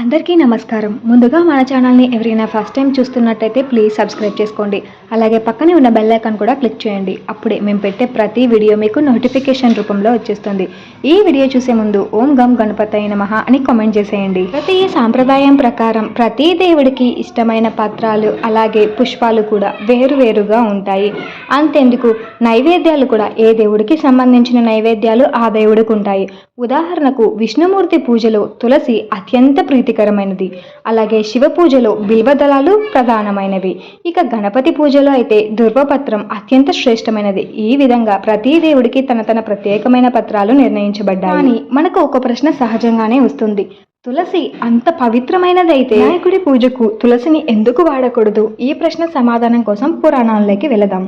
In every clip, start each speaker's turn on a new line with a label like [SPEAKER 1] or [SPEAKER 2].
[SPEAKER 1] అందరికీ నమస్కారం. ముందుగా మన ఛానల్ని ఎవరైనా ఫస్ట్ టైం చూస్తున్నట్టయితే ప్లీజ్ సబ్స్క్రైబ్ చేసుకోండి. అలాగే పక్కనే ఉన్న బెల్ ఐకాన్ కూడా క్లిక్ చేయండి. అప్పుడే మేము పెట్టే ప్రతి వీడియో మీకు నోటిఫికేషన్ రూపంలో వచ్చేస్తుంది. ఈ వీడియో చూసే ముందు ఓం గం గణపతి మహా అని కామెంట్ చేసేయండి. ప్రతి సాంప్రదాయం ప్రకారం ప్రతి దేవుడికి ఇష్టమైన పత్రాలు అలాగే పుష్పాలు కూడా వేరువేరుగా ఉంటాయి. అంతెందుకు? నైవేద్యాలు కూడా ఏ దేవుడికి సంబంధించిన నైవేద్యాలు ఆ దేవుడికి ఉంటాయి. ఉదాహరణకు విష్ణుమూర్తి పూజలో తులసి అత్యంత ప్రీతికరమైనది. అలాగే శివ పూజలో బిల్వదళాలు ప్రధానమైనవి. ఇక గణపతి పూజలో అయితే దుర్వపత్రం అత్యంత శ్రేష్టమైనది. ఈ విధంగా ప్రతి దేవుడికి తన తన ప్రత్యేకమైన పత్రాలు నిర్ణయించబడ్డాయి. కానీ మనకు ఒక ప్రశ్న సహజంగానే వస్తుంది. తులసి అంత పవిత్రమైనదైతే వినాయకుడి పూజకు తులసిని ఎందుకు వాడకూడదు? ఈ ప్రశ్న సమాధానం కోసం పురాణాల్లోకి వెళదాం.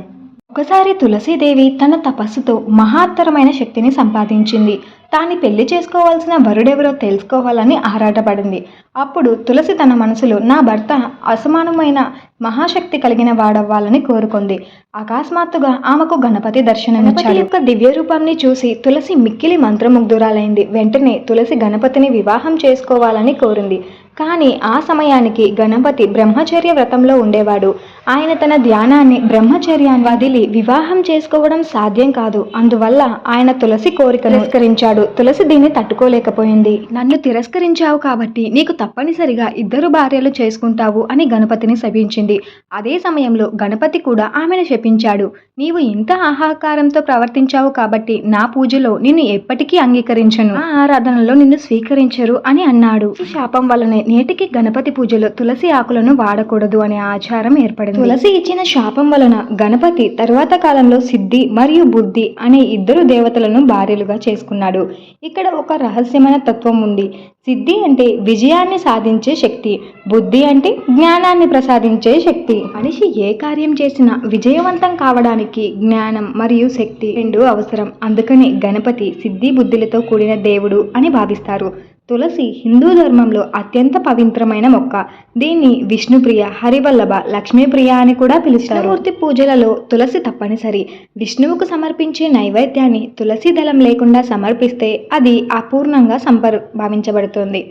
[SPEAKER 1] ఒకసారి తులసీదేవి తన తపస్సుతో మహాత్తరమైన శక్తిని సంపాదించింది. తాను పెళ్ళి చేసుకోవాల్సిన వరుడెవరో తెలుసుకోవాలని ఆరాటపడింది. అప్పుడు తులసి తన మనసులో నా భర్త అసమానమైన మహాశక్తి కలిగిన వాడవ్వాలని కోరుకుంది. అకస్మాత్తుగా ఆమెకు గణపతి దర్శనమిచ్చాడు. యొక్క దివ్య రూపాన్ని చూసి తులసి మిక్కిలి మంత్రముగ్ధురాలైంది. వెంటనే తులసి గణపతిని వివాహం చేసుకోవాలని కోరింది. కానీ ఆ సమయానికి గణపతి బ్రహ్మచర్య వ్రతంలో ఉండేవాడు. ఆయన తన ధ్యానాన్ని బ్రహ్మచర్యాన్ని వదిలి వివాహం చేసుకోవడం సాధ్యం కాదు. అందువల్ల ఆయన తులసి కోరిక తిరస్కరించాడు. తులసి దీన్ని తట్టుకోలేకపోయింది. నన్ను తిరస్కరించావు కాబట్టి నీకు తప్పనిసరిగా ఇద్దరు భార్యలు చేసుకుంటావు అని గణపతిని శపించింది. అదే సమయంలో గణపతి కూడా ఆమెను శపించాడు. నీవు ఇంత ఆహాకారంతో ప్రవర్తించావు కాబట్టి నా పూజలో నిన్ను ఎప్పటికీ అంగీకరించను. ఆరాధనలో నిన్ను స్వీకరించరు అని అన్నాడు. శాపం వల్లనే నేటికి గణపతి పూజలో తులసి ఆకులను వాడకూడదు అనే ఆచారం ఏర్పడింది. తులసి ఇచ్చిన శాపం వలన గణపతి తరువాత కాలంలో సిద్ధి మరియు బుద్ధి అనే ఇద్దరు దేవతలను భార్యలుగా చేసుకున్నాడు. ఇక్కడ ఒక రహస్యమైన తత్వం ఉంది. సిద్ధి అంటే విజయాన్ని సాధించే శక్తి బుద్ధి అంటే జ్ఞానాన్ని ప్రసాదించే శక్తి. మనిషి ఏ కార్యం చేసినా విజయవంతం కావడానికి జ్ఞానం మరియు శక్తి రెండు అవసరం. అందుకని గణపతి సిద్ధి బుద్ధులతో కూడిన దేవుడు అని భావిస్తారు. తులసి హిందూ ధర్మంలో అత్యంత పవిత్రమైన మొక్క. దీన్ని విష్ణుప్రియ హరివల్లభ లక్ష్మీప్రియ అని కూడా పిలుస్తారు. మూర్తి పూజలలో తులసి తప్పనిసరి. విష్ణువుకు సమర్పించే నైవేద్యాన్ని తులసి దళం లేకుండా సమర్పిస్తే అది అపూర్ణంగా సంపర్ భావించబడుతుంది.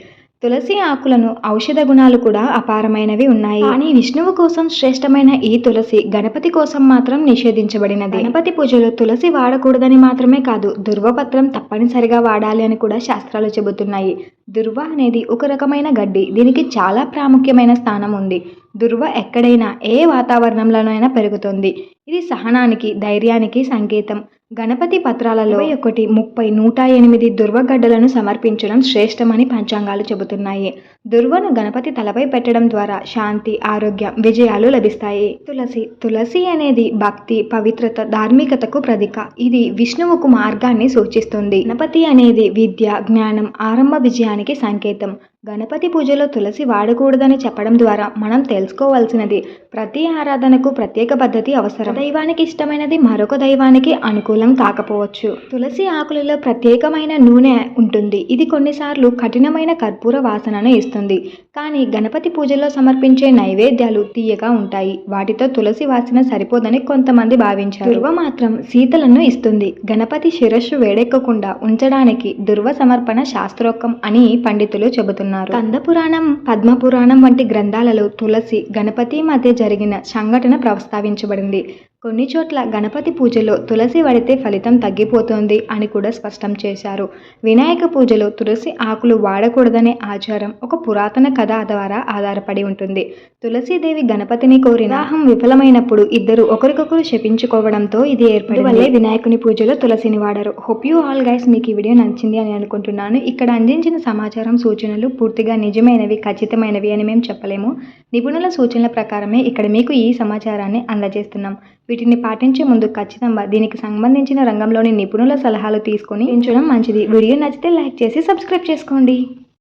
[SPEAKER 1] తులసి ఆకులను ఔషధ గుణాలు కూడా అపారమైనవి ఉన్నాయి. కానీ విష్ణువు కోసం శ్రేష్టమైన ఈ తులసి గణపతి కోసం మాత్రం నిషేధించబడినది. గణపతి పూజలో తులసి వాడకూడదని మాత్రమే కాదు దుర్వపత్రం తప్పనిసరిగా వాడాలి అని కూడా శాస్త్రాలు చెబుతున్నాయి. దుర్వ అనేది ఒక రకమైన గడ్డి. దీనికి చాలా ప్రాముఖ్యమైన స్థానం ఉంది. దుర్వ ఎక్కడైనా ఏ వాతావరణంలోనైనా పెరుగుతుంది. ఇది సహనానికి ధైర్యానికి సంకేతం. గణపతి పత్రాలలో ఒకటి ముప్పై నూట ఎనిమిది దుర్వగడ్డలను సమర్పించడం శ్రేష్టమని పంచాంగాలు చెబుతున్నాయి. దుర్వను గణపతి తలపై పెట్టడం ద్వారా శాంతి ఆరోగ్యం విజయాలు లభిస్తాయి. తులసి. తులసి అనేది భక్తి పవిత్రత ధార్మికతకు ప్రతీక. ఇది విష్ణువుకు మార్గాన్ని సూచిస్తుంది. గణపతి అనేది విద్య జ్ఞానం ఆరంభ విజయాన్ని విజయానికి సంకేతం. గణపతి పూజలో తులసి వాడకూడదని చెప్పడం ద్వారా మనం తెలుసుకోవాల్సినది ప్రతి ఆరాధనకు ప్రత్యేక పద్ధతి అవసరం. దైవానికి ఇష్టమైనది మరొక దైవానికి అనుకూలం కాకపోవచ్చు. తులసి ఆకులలో ప్రత్యేకమైన నూనె ఉంటుంది. ఇది కొన్నిసార్లు కఠినమైన కర్పూర వాసనను ఇస్తుంది. కానీ గణపతి పూజలో సమర్పించే నైవేద్యాలు తీయగా ఉంటాయి. వాటితో తులసి వాసన సరిపోదని కొంతమంది భావించారు. దుర్వ మాత్రం శీతలను ఇస్తుంది. గణపతి శిరస్సు వేడెక్కకుండా ఉంచడానికి దుర్వ సమర్పణ శాస్త్రోక్తం అని పండితులు చెబుతున్నారు. కంద కందపురాణం పద్మ పురాణం వంటి గ్రంథాలలో తులసి గణపతి మధ్య జరిగిన సంఘటన ప్రస్తావించబడింది. కొన్ని చోట్ల గణపతి పూజలో తులసి వాడితే ఫలితం తగ్గిపోతుంది అని కూడా స్పష్టం చేశారు. వినాయక పూజలో తులసి ఆకులు వాడకూడదనే ఆచారం ఒక పురాతన కథ ద్వారా ఆధారపడి ఉంటుంది. తులసీదేవి గణపతిని కోరిన వివాహం విఫలమైనప్పుడు ఇద్దరు ఒకరికొకరు శపించుకోవడంతో ఇది ఏర్పడి వల్లే వినాయకుని పూజలో తులసిని వాడారు. హోప్ యూ ఆల్ గైస్ మీకు ఈ వీడియో నచ్చింది అని అనుకుంటున్నాను. ఇక్కడ అందించిన సమాచారం సూచనలు పూర్తిగా నిజమైనవి ఖచ్చితమైనవి అని మేము చెప్పలేము. నిపుణుల సూచనల ప్రకారమే ఇక్కడ మీకు ఈ సమాచారాన్ని అందజేస్తున్నాం. వీటిని పాటించే ముందు ఖచ్చితంగా దీనికి సంబంధించిన రంగంలోని నిపుణుల సలహాలు తీసుకొని ఉంచడం మంచిది. వీడియో నచ్చితే లైక్ చేసి సబ్స్క్రైబ్ చేసుకోండి.